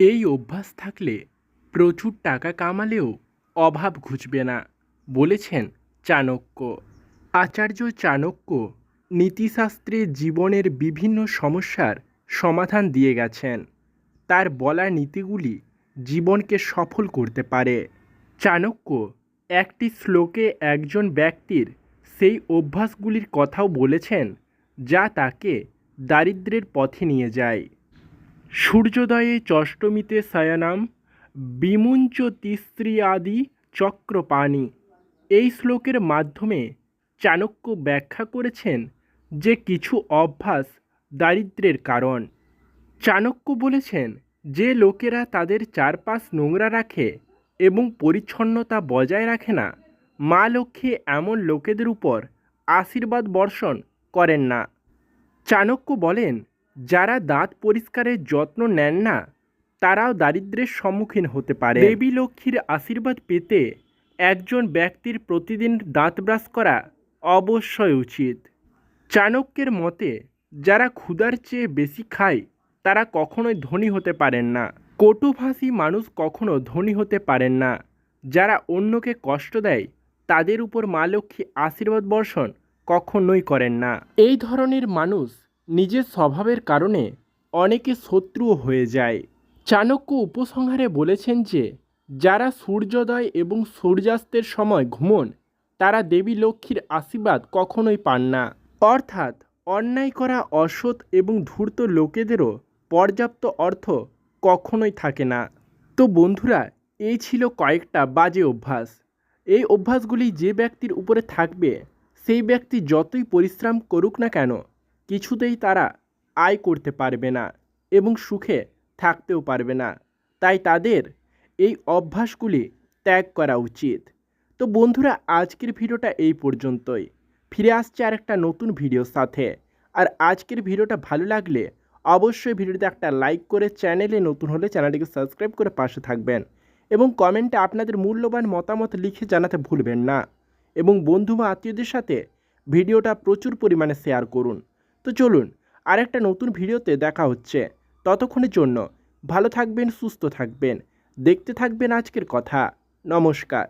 এই অভ্যাস থাকলে প্রচুর টাকা কামালেও অভাব ঘুচবে না, বলেছেন চাণক্য। আচার্য চাণক্য নীতিশাস্ত্রে জীবনের বিভিন্ন সমস্যার সমাধান দিয়ে গেছেন। তার বলা নীতিগুলি জীবনকে সফল করতে পারে। চাণক্য একটি শ্লোকে একজন ব্যক্তির সেই অভ্যাসগুলির কথাও বলেছেন যা তাকে দারিদ্র্যের পথে নিয়ে যায়। সূর্যোদয়ে চষ্টমীতে শয়নাম বিমুঞ্চ তিস্ত্রী আদি চক্রপাণি। এই শ্লোকের মাধ্যমে চাণক্য ব্যাখ্যা করেছেন যে কিছু অভ্যাস দারিদ্র্যের কারণ। চাণক্য বলেছেন যে লোকেরা তাদের চারপাশ নোংরা রাখে এবং পরিচ্ছন্নতা বজায় রাখে না, মা লক্ষ্মী এমন লোকেদের উপর আশীর্বাদ বর্ষণ করেন না। চাণক্য বলেন যারা দাঁত পরিষ্কারের যত্ন নেন না, তারাও দারিদ্র্যের সম্মুখীন হতে পারে। দেবী লক্ষ্মীর আশীর্বাদ পেতে একজন ব্যক্তির প্রতিদিন দাঁত ব্রাশ করা অবশ্যই উচিত। চাণক্যের মতে, যারা ক্ষুধার চেয়ে বেশি খায়, তারা কখনোই ধনী হতে পারেন না। কটুভাষী মানুষ কখনো ধনী হতে পারেন না। যারা অন্যকে কষ্ট দেয়, তাদের উপর মা লক্ষ্মী আশীর্বাদ বর্ষণ কখনোই করেন না। এই ধরনের মানুষ নিজের স্বভাবের কারণে অনেকে শত্রুও হয়ে যায়। চাণক্য উপসংহারে বলেছেন যে, যারা সূর্যোদয় এবং সূর্যাস্তের সময় ঘুমন, তারা দেবী লক্ষ্মীর আশীর্বাদ কখনোই পান না। অর্থাৎ অন্যায় করা অসৎ এবং ধূর্ত লোকেদেরও পর্যাপ্ত অর্থ কখনোই থাকে না। তো বন্ধুরা, এই ছিল কয়েকটা বাজে অভ্যাস। এই অভ্যাসগুলি যে ব্যক্তির উপরে থাকবে, সেই ব্যক্তি যতই পরিশ্রম করুক না কেন কিছুতেই তারা আয় করতে পারবে না এবং সুখে থাকতেও পারবে না। তাই তাদের এই অভ্যাসগুলি ত্যাগ করা উচিত। তো বন্ধুরা, আজকের ভিডিওটা এই পর্যন্তই। ফিরে আসছে আর একটা নতুন ভিডিওর সাথে। আর আজকের ভিডিওটা ভালো লাগলে অবশ্যই ভিডিওতে একটা লাইক করে চ্যানেলে নতুন হলে চ্যানেলটিকে সাবস্ক্রাইব করে পাশে থাকবেন এবং কমেন্টে আপনাদের মূল্যবান মতামত লিখে জানাতে ভুলবেন না। এবং বন্ধু বা আত্মীয়দের সাথে ভিডিওটা প্রচুর পরিমাণে শেয়ার করুন। তো চলুন আরেকটা নতুন ভিডিওতে দেখা হচ্ছে। ততক্ষণের জন্য ভালো থাকবেন, সুস্থ থাকবেন। দেখতে থাকবেন আজকের কথা। নমস্কার।